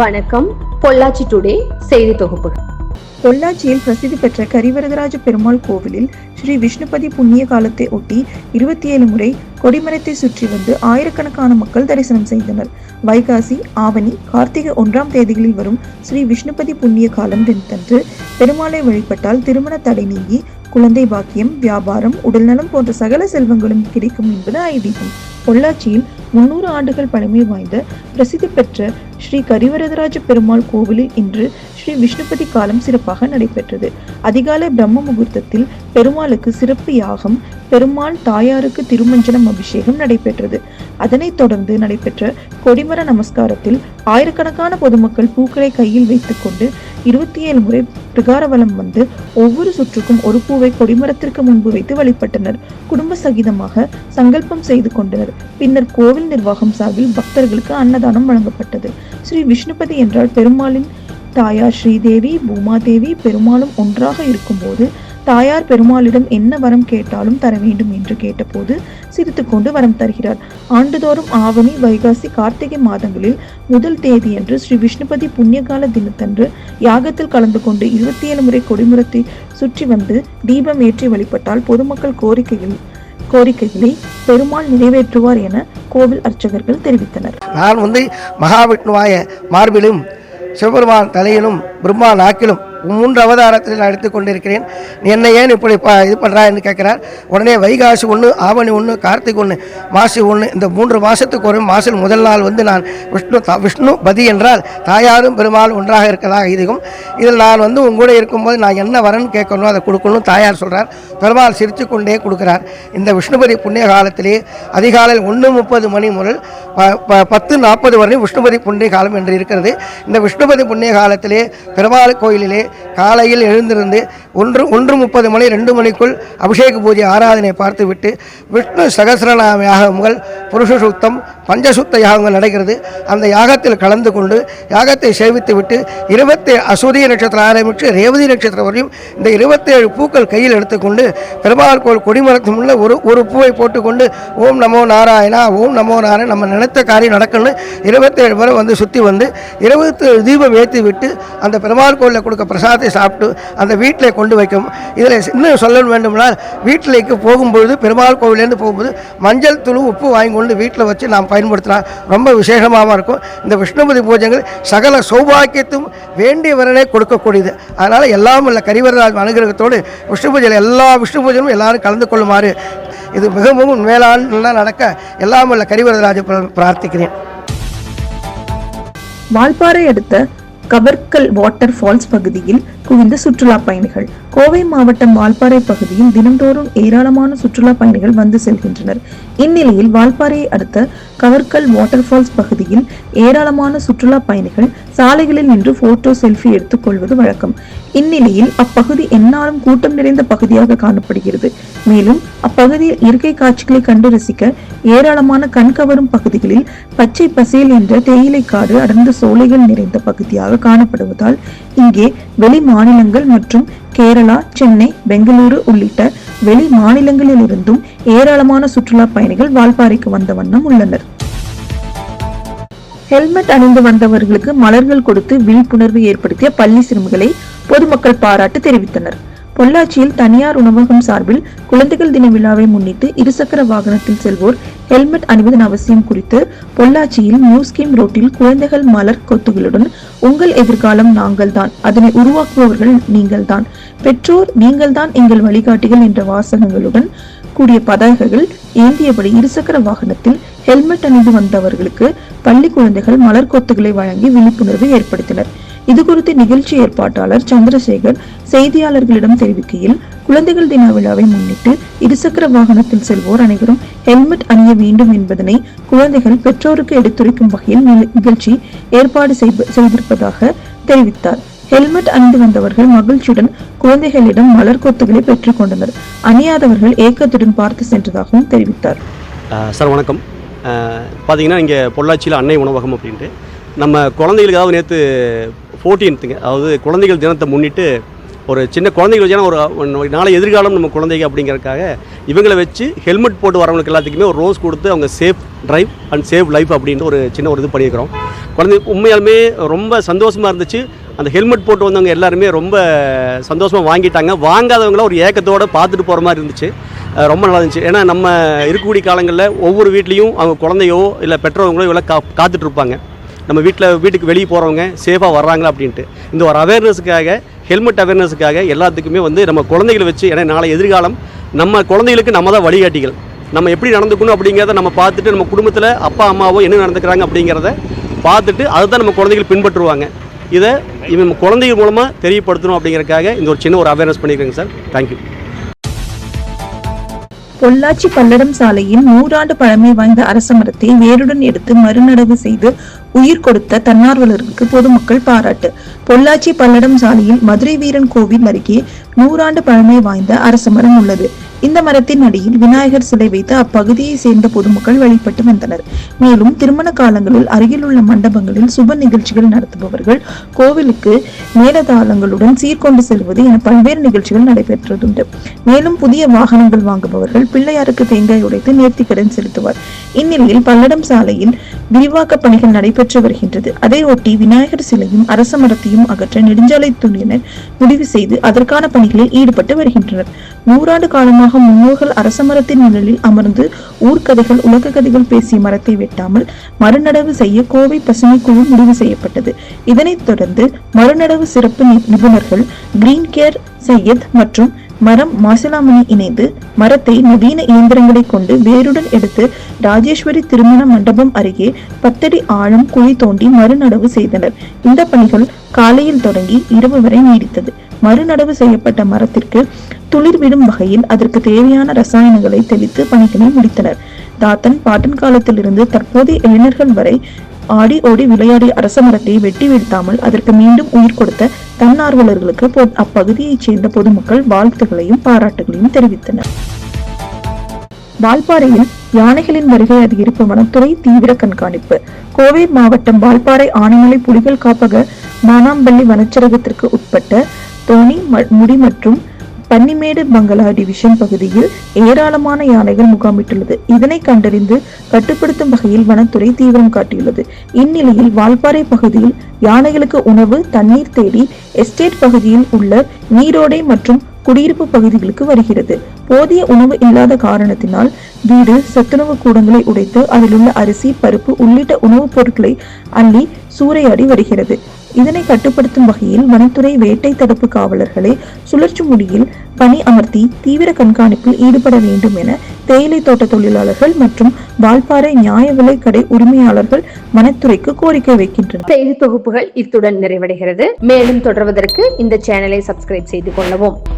வணக்கம். பொள்ளாச்சி டுடே செய்தி தொகுப்பு. பொள்ளாச்சியில் பிரசித்தி பெற்ற கரிவரதராஜ பெருமாள் கோவிலில் ஸ்ரீ விஷ்ணுபதி புண்ணிய காலத்தை ஒட்டி இருபத்தி ஏழு முறை கொடிமரத்தை சுற்றி வந்து ஆயிரக்கணக்கான மக்கள் தரிசனம் செய்தனர். வைகாசி ஆவணி கார்த்திகை ஒன்றாம் தேதிகளில் வரும் ஸ்ரீ விஷ்ணுபதி புண்ணிய காலம் தினத்தன்று பெருமாளை வழிபட்டால் திருமண தடை நீங்கி குழந்தை பாக்கியம் வியாபாரம் உடல்நலம் போன்ற சகல செல்வங்களும் கிடைக்கும் என்பது ஐதீகம். பொள்ளாச்சியில் முன்னூறு ஆண்டுகள் பழமை வாய்ந்த பிரசித்தி பெற்ற ஸ்ரீ கரிவரதராஜ பெருமாள் கோவிலில் இன்று ஸ்ரீ விஷ்ணுபதி காலம் சிறப்பாக நடைபெற்றது. அதிகாலை பிரம்ம முகூர்த்தத்தில் பெருமாளுக்கு சிறப்பு யாகம் பெருமாள் தாயாருக்கு திருமஞ்சனம் அபிஷேகம் நடைபெற்றது. அதனைத் தொடர்ந்து நடைபெற்ற கொடிமர நமஸ்காரத்தில் ஆயிரக்கணக்கான பொதுமக்கள் பூக்களை கையில் வைத்துக்கொண்டு இருபத்தி ஏழு முறை பிரகாரவலம் வந்து ஒவ்வொரு சுற்றுக்கும் ஒரு பூவை கொடிமரத்திற்கு முன்பு வைத்து வழிபட்டனர். குடும்ப சகிதமாக சங்கல்பம் செய்து கொண்டனர். பின்னர் கோவில் நிர்வாகம் சார்பில் பக்தர்களுக்கு அன்னதானம் வழங்கப்பட்டது. ஸ்ரீ விஷ்ணுபதி என்றால் பெருமாளின் தாயார் ஸ்ரீதேவி பூமாதேவி பெருமாளும் ஒன்றாக இருக்கும்போது தாயார் பெருமாளிடம் என்ன வரம் கேட்டாலும் தர வேண்டும் என்று கேட்டபோது சிரித்துக்கொண்டு வரம் தருகிறார். ஆண்டுதோறும் ஆவணி வைகாசி கார்த்திகை மாதங்களில் முதல் தேதியன்று ஸ்ரீ விஷ்ணுபதி புண்ணியகால தினத்தன்று யாகத்தில் கலந்து கொண்டு இருபத்தி ஏழு முறை கொடிமுரத்தை சுற்றி வந்து தீபம் ஏற்றி வழிபட்டால் பொதுமக்கள் கோரிக்கைகள் கோரிக்கைகளை பெருமாள் நிறைவேற்றுவார் என கோவில் அர்ச்சகர்கள் தெரிவித்தனர். நான் வந்து மகாவிஷ்ணுவாய மார்பிலும் சிவபெருமான் தலையிலும் பிரம்மா நாக்கிலும் மூன்று அவதாரத்தில் நான் எடுத்துக்கொண்டிருக்கிறேன் கொண்டிருக்கிறேன். ஏன் இப்படி ப இது பண்ணுறான்னு கேட்குறார். உடனே வைகாசி ஒன்று ஆவணி ஒன்று கார்த்திக் ஒன்று மாசி ஒன்று இந்த மூன்று மாதத்துக்கு ஒரு மாசில் முதல் நாள் வந்து நான் விஷ்ணு த விஷ்ணு பதி என்றால் தாயாரும் பெருமாள் ஒன்றாக இருக்கிறதாக இதுவும். இதில் நான் வந்து உங்களோட இருக்கும்போது நான் என்ன வரேன்னு கேட்கணும் அதை கொடுக்கணும் தாயார் சொல்கிறார் பெருமாள் சிரித்து கொண்டே கொடுக்குறார். இந்த விஷ்ணுபதி புண்ணிய காலத்திலே அதிகாலையில் ஒன்று முப்பது மணி முதல் ப- ப- பத்து நாற்பது வரை விஷ்ணுபதி புண்ணிய காலம் என்று இருக்கிறது. இந்த விஷ்ணுபதி புண்ணிய காலத்திலே பெருமாள் கோயிலிலே காலையில் எழுந்திருந்து ஒன்று ஒன்று முப்பது மணி ரெண்டு மணிக்குள் அபிஷேக பூஜை ஆராதனை பார்த்துவிட்டு விஷ்ணு சகசிரநாம யாகங்கள் புருஷ சுத்தம் பஞ்சசுத்த யாகங்கள் நடக்கிறது. அந்த யாகத்தில் கலந்து கொண்டு யாகத்தை சேவித்து விட்டு இருபத்தி அசூரிய நட்சத்திரம் ஆரம்பித்து ரேவதி நட்சத்திரம் வரையும் இந்த இருபத்தேழு பூக்கள் கையில் எடுத்துக்கொண்டு பெருமாள் கோவில் கொடிமரத்து முன்னே ஒரு ஒரு பூவை போட்டுக்கொண்டு ஓம் நமோ நாராயணா ஓம் நமோ நாராயண நம்ம நினைத்த காரியம் நடக்கணும்னு இருபத்தேழு முறை வந்து சுற்றி வந்து இருபத்தேழு தீபம் ஏற்றி விட்டு அந்த பெருமாள் கோவிலில் கொடுக்க பிரசாதத்தை சாப்பிட்டு அந்த வீட்டில் கொண்டு வைக்கும். இதில் இன்னும் சொல்ல வேண்டும்னால் வீட்டிலேக்கு போகும்பொழுது பெருமாள் கோவிலேருந்து போகும்போது மஞ்சள் தூள் உப்பு வாங்கி கொண்டு வீட்டில் வச்சு நாம் பயன்படுத்தினா ரொம்ப விசேஷமாக இருக்கும். இந்த விஷ்ணுபதி பூஜைகள் சகல சௌபாக்கியத்தும் வேண்டியவரனே கொடுக்கக்கூடியது. அதனால் எல்லாம் உள்ள கரிவரராஜ் அனுகிரகத்தோடு விஷ்ணு பூஜையில் எல்லா விஷ்ணு பூஜையும் எல்லாரும் கலந்து கொள்ளுமாறு இது மிகவும் மேலான நடக்க எல்லாம் உள்ள கரிவரராஜ பிரார்த்திக்கிறேன். வால்பாறை அடுத்த கபர்கல் வாட்டர் ஃபால்ஸ் பகுதியில் குவிந்த சுற்றுலா பயணிகள். கோவை மாவட்டம் வால்பாறை பகுதியில் தினந்தோறும் ஏராளமான சுற்றுலா பயணிகள் வந்து செல்கின்றனர். இந்நிலையில் வால்பாறையை அடுத்த கவர்கல் வாட்டர் ஃபால்ஸ் பகுதியில் ஏராளமான சுற்றுலா பயணிகள் சாலைகளில் நின்று போட்டோ செல்ஃபி எடுத்துக்கொள்வது வழக்கம். இந்நிலையில் அப்பகுதி எந்நாளும் கூட்டம் நிறைந்த பகுதியாக காணப்படுகிறது. மேலும் அப்பகுதியில் இயற்கை காட்சிகளை கண்டு ரசிக்க ஏராளமான கண்கவரும் பகுதிகளில் பச்சை பசேல் என்ற தேயிலை காடு அடர்ந்த சோலைகள் நிறைந்த பகுதியாக காணப்படுவதால் இங்கே வெளி மாநிலங்கள் மற்றும் கேரளா சென்னை பெங்களூரு உள்ளிட்ட வெளி மாநிலங்களிலிருந்தும் ஏராளமான சுற்றுலா பயணிகள் வால்பாறைக்கு வந்த வண்ணம் உள்ளனர். ஹெல்மெட் அணிந்து வந்தவர்களுக்கு மலர்கள் கொடுத்து விழிப்புணர்வு ஏற்படுத்திய பள்ளி சிறுமிகளை பொதுமக்கள் பாராட்டு தெரிவித்தனர். பொள்ளாச்சியில் தனியார் உணவகம் சார்பில் குழந்தைகள் தின விழாவை முன்னிட்டு இருசக்கர வாகனத்தில் செல்வோர் ஹெல்மெட் அணிவதன் அவசியம் குறித்து பொள்ளாச்சியில் நியூஸ்கீம் ரோட்டில் குழந்தைகள் மலர் கொத்துகளுடன் உங்கள் எதிர்காலம் நாங்கள்தான் அதனை உருவாக்குபவர்கள் நீங்கள் தான் பெற்றோர் நீங்கள் தான் எங்கள் வழிகாட்டிகள் என்ற வாசகங்களுடன் கூடிய பதாகைகள் ஏந்தியபடி இருசக்கர வாகனத்தில் ஹெல்மெட் அணிந்து வந்தவர்களுக்கு பள்ளி குழந்தைகள் மலர் கொத்துகளை வழங்கி விழிப்புணர்வு ஏற்படுத்தினர். இது குறித்து நிகழ்ச்சி ஏற்பாட்டாளர் சந்திரசேகர் செய்தியாளர்களிடம் தெரிவிக்கையில் குழந்தைகள் தின விழாவை முன்னிட்டு இருசக்கர வாகனத்தில் செல்வோர் அனைவரும் ஹெல்மெட் அணிய வேண்டும் என்பதனை குழந்தைகள் பெற்றோருக்கு எடுத்துரைக்கும் வகையில் நிகழ்ச்சி ஏற்பாடு செய்ப- செய்திருப்பதாக தெரிவித்தார். ஹெல்மெட் அணிந்து வந்தவர்கள் மகிழ்ச்சியுடன் குழந்தைகளிடம் மலர் கொத்துகளை பெற்றுக் கொண்டனர். அணியாதவர்கள் ஏக்கத்துடன் பார்த்து சென்றதாகவும் தெரிவித்தார். சார் வணக்கம். பார்த்தீங்கன்னா இங்கே பொள்ளாச்சியில் அன்னை உணவகம் அப்படின்ட்டு. நம்ம குழந்தைகளுக்காக நேற்று ஃபோர்டீன்த்துங்க அதாவது குழந்தைகள் தினத்தை முன்னிட்டு ஒரு சின்ன குழந்தைகள் வச்சுன்னா ஒரு நாளை எதிர்காலம் நம்ம குழந்தைங்க அப்படிங்கிறதுக்காக இவங்களை வச்சு ஹெல்மெட் போட்டு வரவங்களுக்கு எல்லாத்துக்குமே ஒரு ரோஸ் கொடுத்து அவங்க safe drive and safe life அப்படின்ட்டு ஒரு சின்ன ஒரு இது பண்ணியிருக்கிறோம். குழந்தை உண்மையாலுமே ரொம்ப சந்தோஷமாக இருந்துச்சு. அந்த ஹெல்மெட் போட்டு வந்தவங்க எல்லாருமே ரொம்ப சந்தோஷமாக வாங்கிட்டாங்க. வாங்காதவங்களாம் ஒரு ஏக்கத்தோடு பார்த்துட்டு போகிற மாதிரி இருந்துச்சு. ரொம்ப நல்லா இருந்துச்சு. ஏன்னா நம்ம இருக்கக்கூடிய காலங்களில் ஒவ்வொரு வீட்லேயும் அவங்க குழந்தையோ இல்லை பெற்றவங்களோ இவ்வளோ கா காத்துட்ருப்பாங்க நம்ம வீட்டில் வீட்டுக்கு வெளியே போகிறவங்க சேஃபாக வர்றாங்களா அப்படின்ட்டு. இந்த ஒரு அவேர்னஸுக்காக ஹெல்மெட் அவேர்னஸுக்காக எல்லாத்துக்குமே வந்து நம்ம குழந்தைகளை வச்சு ஏன்னா நாளை எதிர்காலம் நம்ம குழந்தைகளுக்கு நம்ம தான் வழிகாட்டிகள். நம்ம எப்படி நடந்துக்கணும் அப்படிங்கிறத நம்ம பார்த்துட்டு நம்ம குடும்பத்தில் அப்பா அம்மாவோ என்ன நடந்துக்கிறாங்க அப்படிங்கிறத பார்த்துட்டு அதை தான் நம்ம குழந்தைகள் பின்பற்றுவாங்க. இதை இவன் நம்ம குழந்தைகள் மூலமாக தெரியப்படுத்தணும் அப்படிங்கிறதுக்காக இந்த ஒரு சின்ன ஒரு awareness பண்ணியிருக்கேங்க sir. Thank you Pollachi Palladam சாலையில் நூறாண்டு பழமை வாய்ந்த அரச மரத்தை வேருடன் எடுத்து மறுநடவு செய்து உயிர் கொடுத்த தன்னார்வலருக்கு பொதுமக்கள் பாராட்டு. பொள்ளாச்சி பல்லடம் சாலையில் மதுரை வீரன் கோவில் அருகே நூறாண்டு பழமை வாய்ந்த அரச மரம் உள்ளது. இந்த மரத்தின் அடியில் விநாயகர் சிலை வைத்து அப்பகுதியை சேர்ந்த பொதுமக்கள் வழிபட்டு வந்தனர். மேலும் திருமண காலங்களில் அருகில் உள்ள மண்டபங்களில் சுப நிகழ்ச்சிகள் நடத்துபவர்கள் கோவிலுக்கு மேலதாளங்களுடன் சீர்கொண்டு செல்வது என பல்வேறு நிகழ்ச்சிகள் நடைபெற்றதுண்டு. மேலும் புதிய வாகனங்கள் வாங்குபவர்கள் பிள்ளையாருக்கு தேங்காய் உடைத்து நேர்த்திக்கடன் செலுத்துவார். இந்நிலையில் பல்லடம் சாலையில் விரிவாக்க பணிகள் நடைபெற்று வருகின்றது. அதையொட்டி விநாயகர் சிலையும் அரச மரத்தையும் அகற்ற நெடுஞ்சாலைத்துறையினர் முடிவு செய்து அதற்கான பணிகளில் ஈடுபட்டு வருகின்றனர். நூறாண்டு காலமாக முன்னோர்கள் அரச மரத்தின் நிழலில் அமர்ந்து ஊர்க்கதைகள் உலக கதைகள் பேசிய மரத்தை வெட்டாமல் மறுநடவு செய்ய கோவை பசுமை குழு முடிவு செய்யப்பட்டது. இதனைத் தொடர்ந்து மறுநடவு சிறப்பு நி- நிபுணர்கள் கிரீன் கேர் சையத் மற்றும் மரம் மாசிலாமணி இணைந்து மரத்தை நவீன இயந்திரங்களை கொண்டு வேருடன் எடுத்து ராஜேஸ்வரி திருமண மண்டபம் அருகே பத்தடி ஆழம் குழி தோண்டி மறுநடவு செய்தனர். இந்த பணிகள் காலையில் தொடங்கி இரவு வரை நீடித்தது. மறுநடவு செய்யப்பட்ட மரத்திற்கு துளிர் விடும் வகையில் அதற்கு தேவையான ரசாயனங்களை தெளித்து பணிகளை முடித்தனர். தாத்தன் பாட்டன் காலத்திலிருந்து தற்போதைய இளைஞர்கள் வரை ஆடி ஓடி விளையாடிய அரச மரத்தை வெட்டி வீழ்த்தாமல் அதற்கு மீண்டும் உயிர் கொடுத்த தன்னார்வலர்களுக்கு அப்பகுதியைச் சேர்ந்த பொதுமக்கள் வாழ்த்துகளையும் பாராட்டுகளையும் தெரிவித்தனர். வால்பாறையில் யானைகளின் வருகை அதிகரிப்பு வனத்துறை தீவிர கண்காணிப்பு. கோவை மாவட்டம் வால்பாறை ஆனைமலை புலிகள் காப்பக மானாம்பள்ளி வனச்சரகத்திற்கு உட்பட்ட தோணி முடி மற்றும் பன்னிமேடு பங்களா டிவிஷன் பகுதியில் ஏராளமான யானைகள் முகாமிட்டுள்ளது. இதனை கண்டறிந்து கட்டுப்படுத்தும் வகையில் வனத்துறை தீவிரம் காட்டியுள்ளது. இந்நிலையில் வால்பாறை பகுதியில் யானைகளுக்கு உணவு தண்ணீர் தேடி எஸ்டேட் பகுதியில் உள்ள நீரோடை மற்றும் குடியிருப்பு பகுதிகளுக்கு வருகிறது. போதிய உணவு இல்லாத காரணத்தினால் வீடு சத்துணவு கூடங்களை உடைத்து அதிலுள்ள அரிசி பருப்பு உள்ளிட்ட உணவுப் பொருட்களை அள்ளி சூறையாடி வருகிறது. இதனை கட்டுப்படுத்தும் வகையில் வனத்துறை வேட்டை தடுப்பு காவலர்களை சுழற்சி முடியில் பணி அமர்த்தி தீவிர கண்காணிப்பில் ஈடுபட வேண்டும் என தேயிலை தோட்ட தொழிலாளர்கள் மற்றும் வால்பாறை நியாய விலை கடை உரிமையாளர்கள் வனத்துறைக்கு கோரிக்கை வைக்கின்றனர். செய்தி தொகுப்புகள் இத்துடன் நிறைவடைகிறது. மேலும் தொடர்வதற்கு இந்த சேனலை சப்ஸ்கிரைப் செய்து கொள்ளவும்.